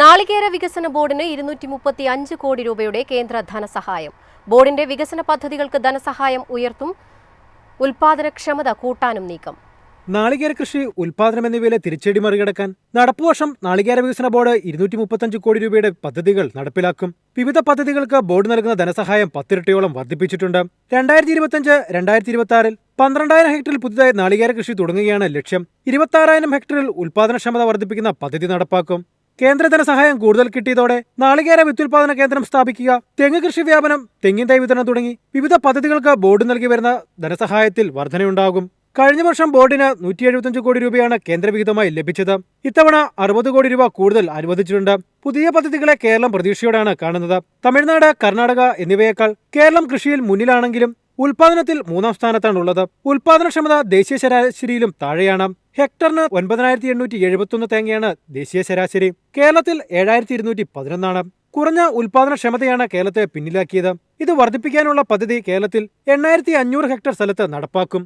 നാളികേര വികസന ബോർഡിന് ഇരുന്നൂറ്റി മുപ്പത്തി അഞ്ച് കോടി രൂപയുടെ കേന്ദ്ര ധനസഹായം. ബോർഡിന്റെ വികസന പദ്ധതികൾക്ക് ധനസഹായം ഉയർത്തും ഉൽപാദനക്ഷമത കൂട്ടാനും നീക്കം. നാളികേര കൃഷി ഉൽപാദനം എന്നിവയിലെ തിരിച്ചടി മറികടക്കാൻ നടപ്പുവർഷം നാളികേര വികസന ബോർഡ് ഇരുന്നൂറ്റി മുപ്പത്തഞ്ച് കോടി രൂപയുടെ പദ്ധതികൾ നടപ്പിലാക്കും. വിവിധ പദ്ധതികൾക്ക് ബോർഡ് നൽകുന്ന ധനസഹായം പത്തിരട്ടിയോളം വർദ്ധിപ്പിച്ചിട്ടുണ്ട്. രണ്ടായിരത്തി ഇരുപത്തഞ്ച് രണ്ടായിരത്തി ഇരുപത്തി ആറിൽ പന്ത്രണ്ടായിരം ഹെക്ടറിൽ പുതുതായി നാളികേര കൃഷി തുടങ്ങുകയാണ് ലക്ഷ്യം. ഇരുപത്തി ഹെക്ടറിൽ ഉൽപാദനക്ഷമത വർദ്ധിപ്പിക്കുന്ന പദ്ധതി നടപ്പാക്കും. കേന്ദ്ര സഹായം കൂടുതൽ കിട്ടിയതോടെ നാളികേര വിത്തുൽപാദന കേന്ദ്രം സ്ഥാപിക്കുക തെങ്ങ് കൃഷി വ്യാപനം തെങ്ങിൻ തൈ വിതരണം തുടങ്ങി വിവിധ പദ്ധതികൾക്ക് ബോർഡ് നൽകി വരുന്ന ധനസഹായത്തിൽ വർധനയുണ്ടാകും. കഴിഞ്ഞ വർഷം ബോർഡിന് നൂറ്റി എഴുപത്തിയഞ്ച് കോടി രൂപയാണ് കേന്ദ്രവിഹിതമായി ലഭിച്ചത്. ഇത്തവണ അറുപത് കോടി രൂപ കൂടുതൽ അനുവദിച്ചിട്ടുണ്ട്. പുതിയ പദ്ധതികളെ കേരളം പ്രതീക്ഷയോടെയാണ് കാണുന്നത്. തമിഴ്നാട് കർണാടക എന്നിവയേക്കാൾ കേരളം കൃഷിയിൽ മുന്നിലാണെങ്കിലും ഉൽപാദനത്തിൽ മൂന്നാം സ്ഥാനത്താണുള്ളത്. ഉൽപാദനക്ഷമത ദേശീയ ശരാശരിയിലും താഴെയാണ്. ഹെക്ടറിന് ഒൻപതിനായിരത്തി എണ്ണൂറ്റി എഴുപത്തൊന്ന് തേങ്ങയാണ് ദേശീയ ശരാശരി. കേരളത്തിൽ ഏഴായിരത്തി ഇരുന്നൂറ്റി പതിനൊന്നാണ് കുറഞ്ഞ ഉൽപാദനക്ഷമതയാണ് കേരളത്തെ പിന്നിലാക്കിയത്. ഇത് വർദ്ധിപ്പിക്കാനുള്ള പദ്ധതി കേരളത്തിൽ എണ്ണായിരത്തി അഞ്ഞൂറ് ഹെക്ടർ സ്ഥലത്ത് നടപ്പാക്കും.